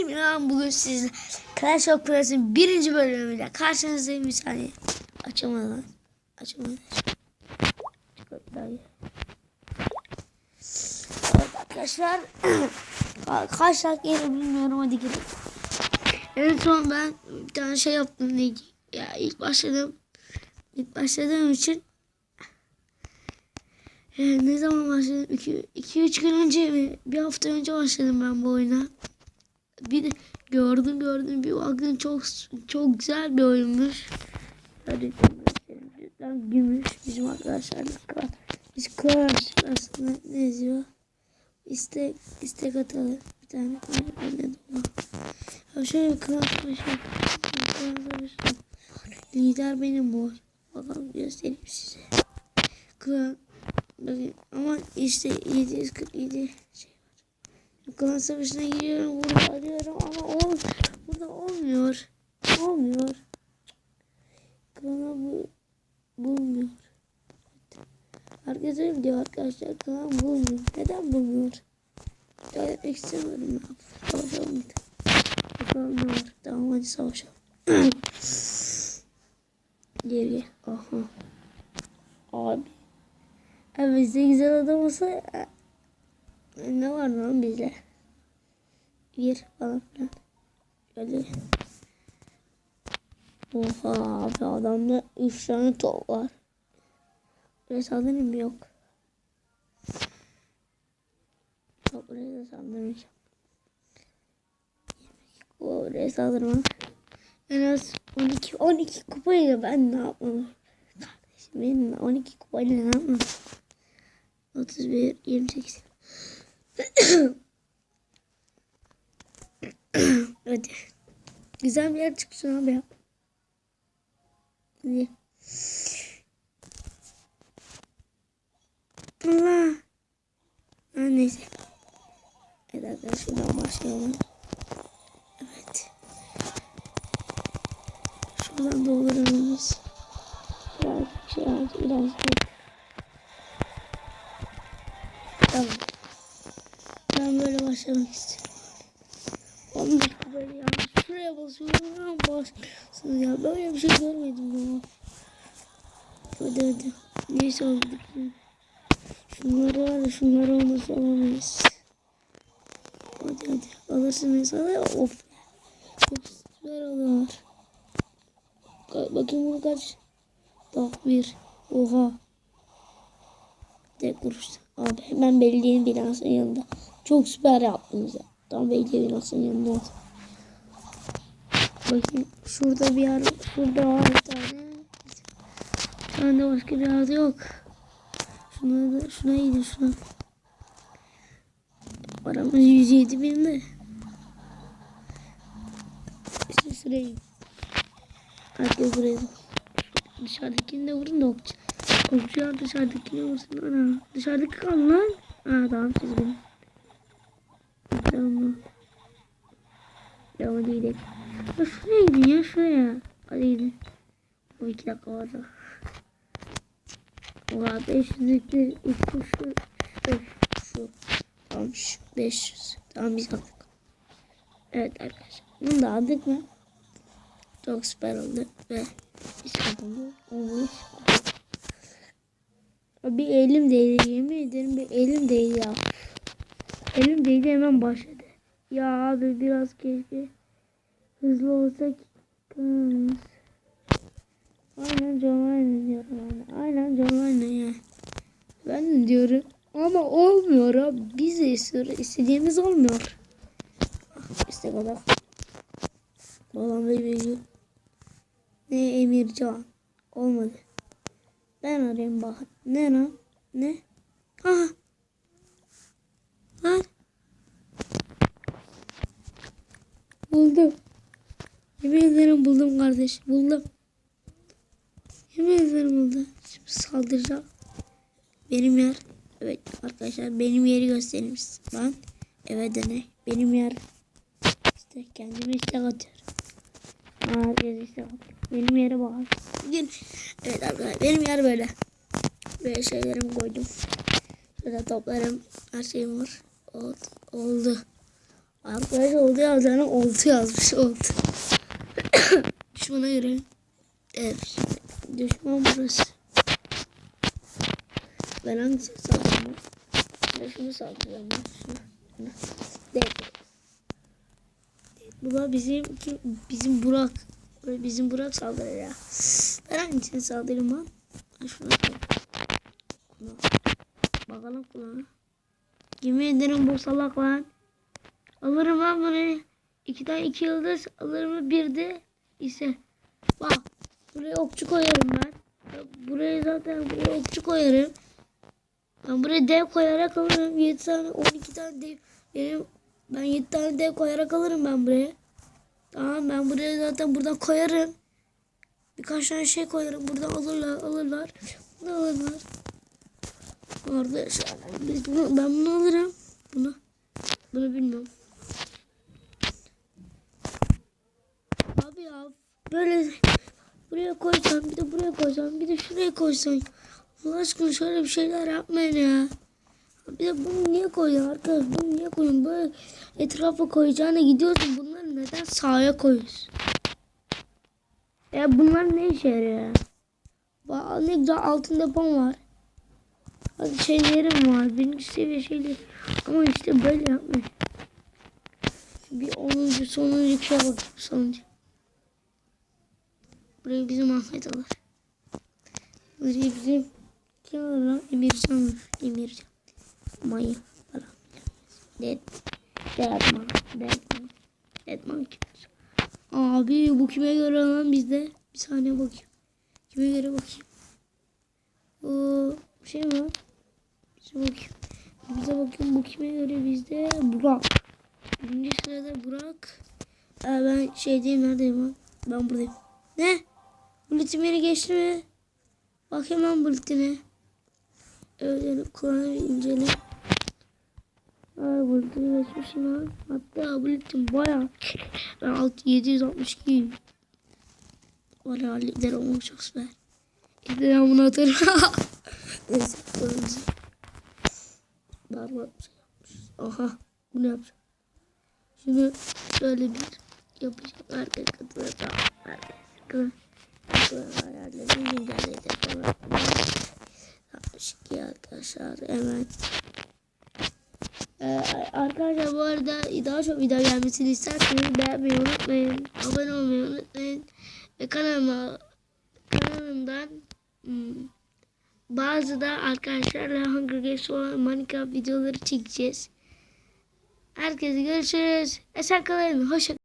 İmran bugün sizle Clash of Clans'ın birinci bölümüyle karşınızdayım bir saniye. Açamadı lan. Açamadı. Açamadı. Evet arkadaşlar. Ka- Kaç dakika yeri bilmiyorum hadi gidelim. En son ben bir tane şey yaptım diye. Ya ilk başladım. İlk başladığım için ee, ne zaman başladım? 2-3 gün önce mi? Bir hafta önce başladım ben bu oyuna. Bir gördüm gördüm bir baktım çok çok güzel bir oyunmuş. Hadi cidden gümüş bizim arkadaşlarla kral. Biz kral aslında ne yazıyor? İstek, istek atalım. Bir tane kral ne dolu. Ha şöyle bir. Kral savaşı. Lider benim bu. Bakalım göstereyim size. Kral Bakın ama işte 747 şey var. Klan savaşına giriyorum burada arıyorum ama ol, burada olmuyor. Olmuyor. Klana bu bulmuyor. Herkes öyle diyor arkadaşlar. Klan bulmuyor. Neden bulmuyor? Gayretmek istemiyorum ya. Savaşalım. Bakalım ne var. Tamam hadi savaşalım. Geri. Aha. Abi. Abi bizde güzel adam olsa e, ne var lan bizde? Bir falan filan. Şöyle. Oha abi adamda üç tane top var. Buraya saldırayım mı? Yok. Yok buraya da saldırmayacağım. Buraya saldırma. En az 12 12 kupayla ben ne yapmam? Kardeşim benim 12 kupayla ne yapmam? 31 28 Hadi. Güzel bir yer çıksın abi ya. Hadi. Allah. Ha, neyse. Evet arkadaşlar şuradan başlayalım. Evet. Şuradan dolduralımız. Biraz biraz biraz. Tamam. Ben böyle başlamak istiyorum. Oğlum böyle ya. Şuraya basıyorum. Basıyorsunuz ya. Böyle bir şey görmedim ya. Hadi hadi. Neyse oldu. Şunları var da şunları olmasa alamayız. Hadi hadi. Alırsın mesela. Of. Çok süper oluyor. Bakayım bunu kaç. Bak bir. Oha. Tek vuruşta. Abi hemen belediyenin binasının yanında. Çok süper yaptınız ya. Tam binasının yanında oldu. Bakayım şurada bir yer şurada var bir tane. Anda başka bir yerde yok. Şuna da şuna gidin şuna. Paramız 107 bin de. İşte sırayı. Herkes buraya. Dışarıdakini de vurun da okçu. Okçular dışarıdakini vursun. Ana. Dışarıdaki kal lan. Ha tamam siz benim. Tamam. Devam edelim. Ya şuraya gidin ya şuraya. Hadi. O iki dakika var da. Oha 500'lükler. Şu şu. Şu. Tamam şu. 500. Tamam biz aldık. Evet arkadaşlar. Bunu da aldık mı? Çok süper oldu. Ve biz kazandık. Bir elim değdi yemin ederim bir elim değdi ya. Elim değdi hemen başladı. Ya abi biraz keşke hızlı olsak. Kız. Aynen Wayne diyorum ben. Aynen Wayne ya. Ben diyorum. Ama olmuyor abi. Biz. İstediğimiz olmuyor. İşte kadar. Babam ve büyüyor. Ne Emircan. Olmadı. Ben arayayım bakın. Ne lan? Ne? Aha. Lan. Buldum. Yemin ederim buldum kardeş. Buldum. Yemin ederim buldum. Şimdi saldıracağım. Benim yer. Evet arkadaşlar benim yeri göstereyim size. Ben eve dene. Benim yer. İşte kendimi istek atıyorum. Herkes istek. Benim yere bak. Bugün evet arkadaşlar benim yer böyle. Böyle şeylerimi koydum. Şöyle toplarım. Her şeyim var. Oldu. oldu. Arkadaşlar oldu yazdığına oltu yazmış oldu. Düşmana göre. Evet. Düşman burası. Ben hangisini saldırdım? Ben şunu saldıracağım. Şunu. Değil. Bu da bizim kim? Bizim Burak. Böyle bizim Burak saldırır ya. Ben hangisini saldırayım lan? Ben şunu. Bakalım kulağına. Yemin ederim bu salak lan. Alırım ben bunu. İki tane iki yıldız alırım bir de ise. Bak buraya okçu koyarım ben. Buraya zaten buraya okçu koyarım. Ben buraya dev koyarak alırım. 7 tane 12 tane dev. Benim, ben 7 tane dev koyarak alırım ben buraya. Tamam ben buraya zaten buradan koyarım. Birkaç tane şey koyarım. Buradan alırlar alırlar. Bunu alırlar. Bunu, ben bunu alırım. Bunu. Bunu bilmiyorum. Ya böyle buraya koysam bir de buraya koysam bir de şuraya koysam. Allah aşkına şöyle bir şeyler yapmayın ya. Bir de bunu niye koyuyorsun arkadaş? Bunu niye koyuyorsun? Böyle etrafa koyacağına gidiyorsun. Bunları neden sağa koyuyorsun? Ya bunlar ne işe yarıyor ya? Bak ne güzel altın depom var. Hadi şeylerim var. Birinci seviye şeyler. Ama işte böyle yapmayın. Bir onuncu sonuncu şeye bakayım sonuncu. Burayı bizim alır. Burayı bizim kim alır lan? Emircan alır. Emircan. Maya falan. Dead. Deadman. Deadman. Deadman kimdir? Abi bu kime göre lan bizde? Bir saniye bakayım. Kime göre bakayım. Oo, şey mi var? Bize bakayım. Bize bakayım bu kime göre bizde? Burak. Birinci sırada Burak. Ee, ben şey diyeyim neredeyim lan? Ben buradayım. Ne? Buletin beni geçti mi? Bak hemen buletine. Evet kulağını bir incele. Ay buletini geçmişim lan. Hatta buletin baya. Ben 6, 762. Valla lider olmak çok süper. Ben bunu atarım. Neyse. kulağımızı. Barbar bir şey yapmışız. Aha. Bunu yapacağım. Şunu şöyle bir yapacağım. Herkes katılırsa. Herkes katılır. Ayarları güncelleyecek falan. 62 arkadaşlar hemen. Ee, arkadaşlar bu arada daha çok video gelmesini isterseniz beğenmeyi unutmayın. Abone olmayı unutmayın. Ve kanalıma kanalımdan hmm, bazı da arkadaşlarla Hunger Games olan Minecraft videoları çekeceğiz. Herkese görüşürüz. Esen kalın. Hoşça